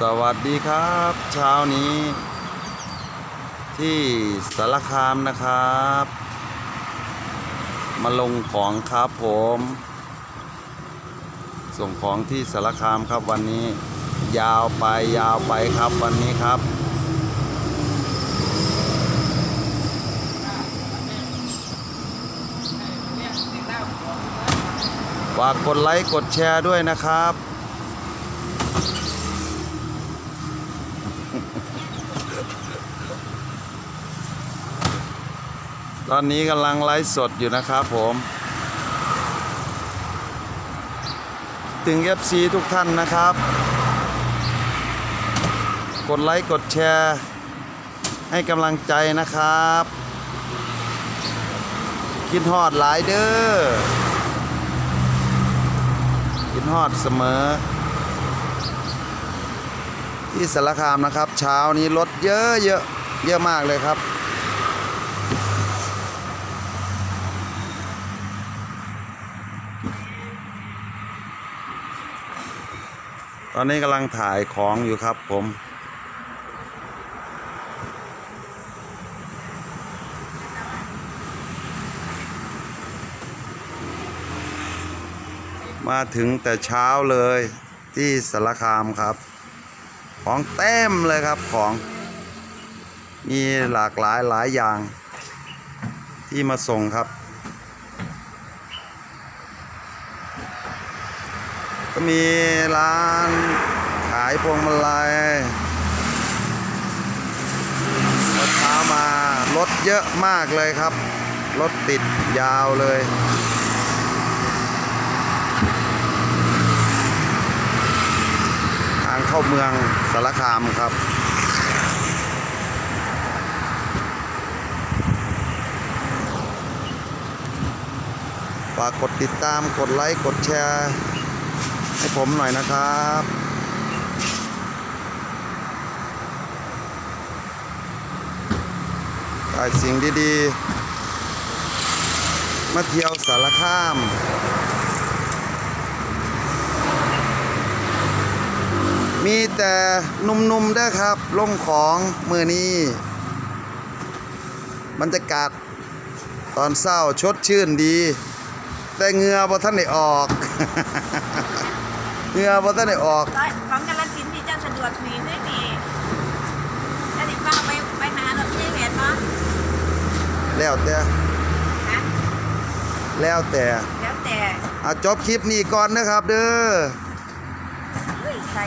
สวัสดีครับ เช้านี้ ที่สารคามนะครับ มาลงของครับผม ส่งของที่สารคามครับวันนี้ ยาวไปยาวไปครับวันนี้ครับ ฝากกดไลค์กดแชร์ด้วยนะครับ ตอนนี้กำลังไลฟ์สดอยู่นะครับผมถึง FC ทุกท่านนะครับ กดไลค์กดแชร์ ให้กำลังใจนะครับกินฮอดหลายเด้อกินฮอดเสมอ ที่สารคามนะครับ เช้านี้รถเยอะเยอะเยอะมากเลยครับ ตอนนี้กำลังถ่ายของอยู่ครับผม มาถึงแต่เช้าเลยที่สารคามครับ ของเต็มเลยครับของ มีหลากหลายหลายอย่างที่มาส่งครับ ก็มีร้านขายพวงมาลัยรถเช้ามารถเยอะมากเลยครับ รถติดยาวเลยทางเข้าเมืองสารคามครับ ฝากกดติดตามกดไลค์ กดแชร์ ให้ผมหน่อยนะครับได้สิ่งดีๆ มาเที่ยวสารคามมีแต่หนุ่มๆด้ครับลงของมือนี้บรรยากาศตอนเศร้าชดชื่นดี แต่เหงือบ่ท่านได้ออก เหงือบ่ท่านได้ออกร้อยของกาลสินธุ์ที่เจ้าสะดวกมีไม่มีแล้วติดป้าไปไปหาเราไม่ได้เห็นเนาะแล้วแต่นะแล้วแต่แล้วแต่ เอาจบคลิปนี้ก่อนนะครับ เด้อเฮ้ยใส่